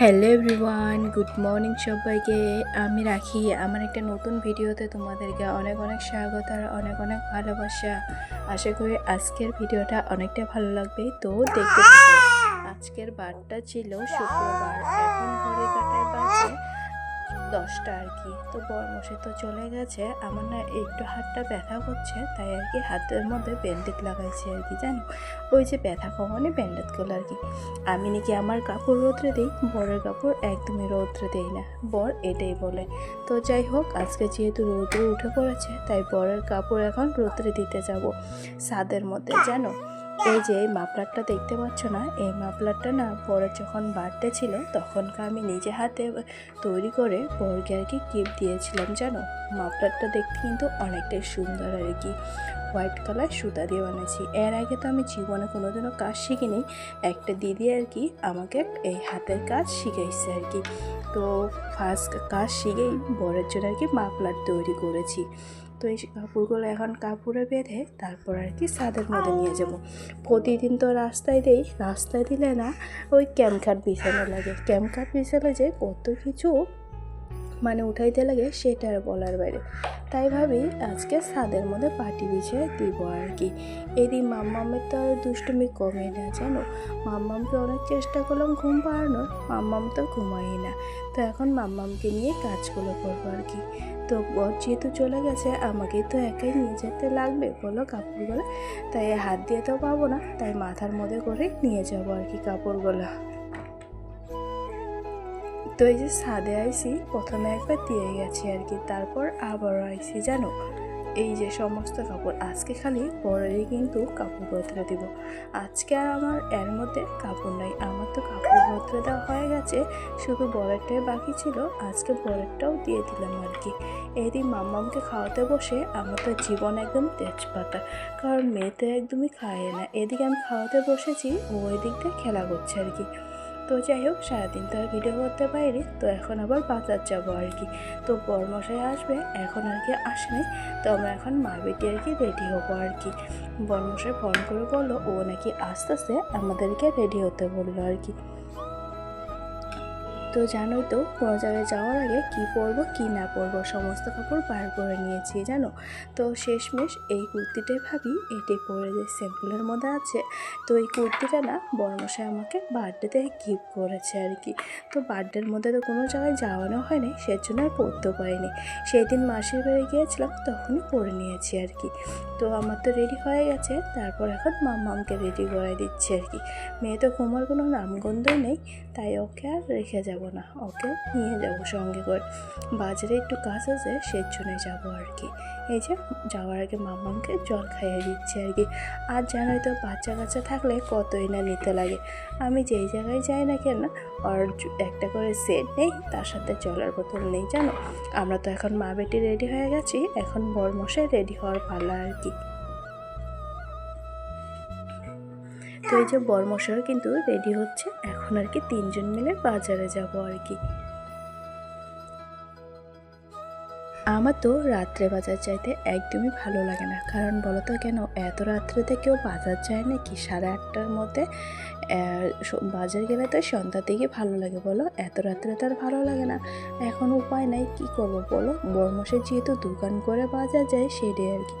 Hello everyone, good morning সবাইকে। আমি রাখি। আমার একটা নতুন ভিডিওতে তোমাদেরকে অনেক অনেক স্বাগত আর অনেক অনেক ভালোবাসা। আশা করি আজকের ভিডিওটা অনেকটা ভালো লাগবে। তো দেখতে আজকের বারটা ছিল শুক্রবার। এখন ঘরে কাটায় বাজে দশটা আর কি। তো বরমশে তো চলে গেছে। আমার না একটু হাতটা ব্যথা করছে, তাই আর কি হাতের মধ্যে ব্যান্ডেজ লাগাইছে আর কি, জানো? ওই যে ব্যথা কমানে ব্যান্ডেজগুলো আর কি। আমি নাকি আমার কাপড় রৌদ্রে দিই, বরের কাপড় একদমই রৌদ্রে দেই না। বর এটাই বলে। তো যাই হোক, আজকে যেহেতু রৌদ্রে উঠে পড়েছে, তাই বরের কাপড় এখন রৌদ্রে দিতে যাব, ছাদের মধ্যে, জানো? এই যে এই মাফলারটা দেখতে পাচ্ছ না, এই মাফলারটা না বরের যখন বার্থডে ছিল তখনকার আমি নিজে হাতে তৈরি করে বরকে আর কি গিফট দিয়েছিলাম, জানো? মাফলারটা দেখতে কিন্তু অনেকটাই সুন্দর আর কি। হোয়াইট কালার সুতা দিয়ে বানিয়েছি। এর আগে তো আমি জীবনে কোনোদিনও কাজ শিখিনি। একটা দিদি আর কি আমাকে এই হাতের কাজ শিখাইছে আর কি। তো ফার্স্ট কাজ শিখেই বরের জন্য আর কি মাফলার তৈরি করেছি। তো এই কাপড়গুলো এখন কাপড়ে বেঁধে তারপর আর কি ছাদের মধ্যে নিয়ে যাব। প্রতিদিন তো রাস্তায় দেই, রাস্তায় দিলে না ওই ক্যামকাট বিছানো লাগে। ক্যামকাট বিছালে যে কত কিছু মানে উঠাইতে লাগে সেটা আর বলার বাইরে। তাই ভাবি আজকে ছাদের মধ্যে পাটি বিছিয়ে দিব আর কি। এদি মাম্মামের তো আর দুষ্টুমি কমে না, জানো? মাম্মামকে অনেক চেষ্টা করলাম ঘুম পাড়ানোর, মাম্মাম তো ঘুমাই না। তো এখন মাম্মামকে নিয়ে কাজগুলো করব আর কি। তো বর যেহেতু চলে গেছে আমাকেই তো একাই নিয়ে যেতে লাগবে বলো কাপড়গুলো। তাই হাত দিয়ে তো পাবো না, তাই মাথার মধ্যে করে নিয়ে যাব আর কি কাপড়গুলো। তো এই যে ছাদে আইসি প্রথমে একবার দিয়ে গেছি আর কি, তারপর আবারও আইসি জানো? এই যে সমস্ত কাপড়, আজকে খালি পরেরই কিন্তু কাপড় বদলে দিব। আজকে আর আমার এর মধ্যে কাপড় নাই, আমার তো কাপড় বদলে দেওয়া হয়ে গেছে, শুধু বরেরটাই বাকি ছিল, আজকে বরেরটাও দিয়ে দিলাম আর কি। এদিন মাম্মামকে খাওয়াতে বসে আমার তো জীবন একদম তেজপাতা, কারণ মেয়ে তো একদমই খায় না। এদিকে আমি খাওয়াতে বসেছি, ও দিক খেলা করছে আর কি। তো যাই হোক, সারাদিন তো আর ভিডিও করতে পারিনি, তো এখন আবার বাজার যাব আর কি। তো বরমশাই আসবে, এখন আর কি আসেনি তো আমরা এখন মা বেটি আর কি রেডি হব আর কি। বরমশাই ফোন করে বলল, ও নাকি আস্তে আস্তে আমাদেরকে রেডি হতে বলল আর কি। তো জানোই তো কোনো জায়গায় যাওয়ার আগে কি পরবো, কি না পরবো, সমস্ত কাপড় বার করে নিয়েছি, জানো? তো শেষমেশ এই কুর্তিটাই ভাবি এটি পরে যে স্যাম্পলের মধ্যে আছে। তো এই কুর্তিটা না, বর্মশাই আমাকে বার্থডেতে গিফট করেছে আর কি। তো বার্থডের মধ্যে তো কোনো জায়গায় যাওয়ানো হয়নি, সেজন্য আর পরতেও পারিনি। সেই দিন মাসির বাড়ি গিয়েছিলাম, তখনই পরে নিয়েছি আর কি। তো আমার তো রেডি হয়ে গেছে, তারপর এখন মাম্মামকে রেডি করে দিচ্ছি আর কি। মেয়ে তো ঘুমার কোনো নামগন্ধই নেই, তাই ওকে আর রেখে যাব না, ওকে নিয়ে যাব সঙ্গে করে। বাজারে একটু কাজ আছে সেই জন্য যাব আর কি। এই যে, যাওয়ার আগে মামাকে জল খাইয়ে দিচ্ছি আর কি। আর জানোই তো, বাচ্চা কাচ্চা থাকলে কতই না নিতে লাগে। আমি যেই জায়গায় যাই না কেন, আর একটা করে সেট নেই, তার সাথে জলের বোতল নেই, জানো? আমরা তো এখন মা বেটি রেডি হয়ে গেছি, এখন বরমশাই রেডি হওয়ার পালা আর কি। তো এই যে বরমশাইও কিন্তু রেডি হচ্ছে। এখন আর কি তিনজন মিলে বাজারে যাব আর কি। আমার তো রাত্রে বাজার চাইতে একদমই ভালো লাগে না। কারণ বলো তো কেন, এত রাত্রেতে কেউ বাজার যায় নাকি? সাড়ে আটটার মধ্যে বাজার গেলে তো সন্ধ্যার দিকে ভালো লাগে বলো। এত রাত্রে তো আর ভালো লাগে না। এখন উপায় নাই, কি করব বলো? বর্মসে যেহেতু দোকান করে বাজার যায়, সেটাই আর কি।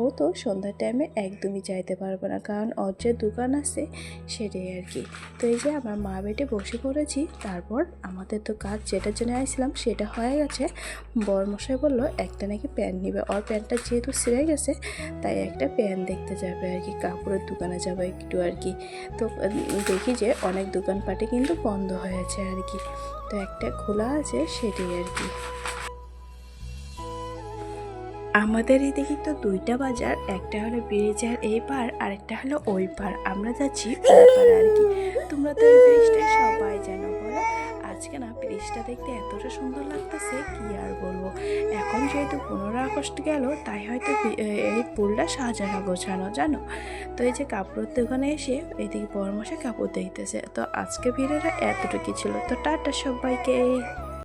ও তো সন্ধ্যার টাইমে একদমই যাইতে পারবে না। কারণ ওর যে দোকান আছে সেটাই আর কি। তো এই যে আমার মা বেটে বসে পড়েছি, তারপর আমাদের তো কাজ যেটার জন্য আসছিলাম সেটা হয়ে গেছে। বরমশাই বলল, একটা নাকি প্যান্ট নিবে। ওর প্যান্টটা যেহেতু ছিঁড়ে গেছে, তাই একটা প্যান্ট দেখতে যাবে আর কি, কাপড়ের দোকানে যাবে একটু আর কি। তো দেখি যে অনেক দোকানপাটে কিন্তু বন্ধ হয়েছে আর কি। তো একটা খোলা আছে সেটাই আর কি। আমাদের এদিকে তো দুইটা বাজার, একটা হলো ব্রিজের এই পার আর একটা হলো ওই পার। আমরা যাচ্ছি পার আর কি। তোমরা তো এই ব্রিজটা সবাই জানো, বলো? আজকে না ব্রিজটা দেখতে এতটা সুন্দর লাগতেছে, কি আর বলব? এখন যেহেতু পনেরো আগস্ট গেল, তাই হয়তো এই পুলটা সাজানো, গোছানো, জানো? তো এই যে কাপড়ের দোকানে এসে এদিকে বরমশে কাপড় দেখতেছে। তো আজকে ভিডিওটা এতটুকু ছিল। তো টাটা সবাইকে।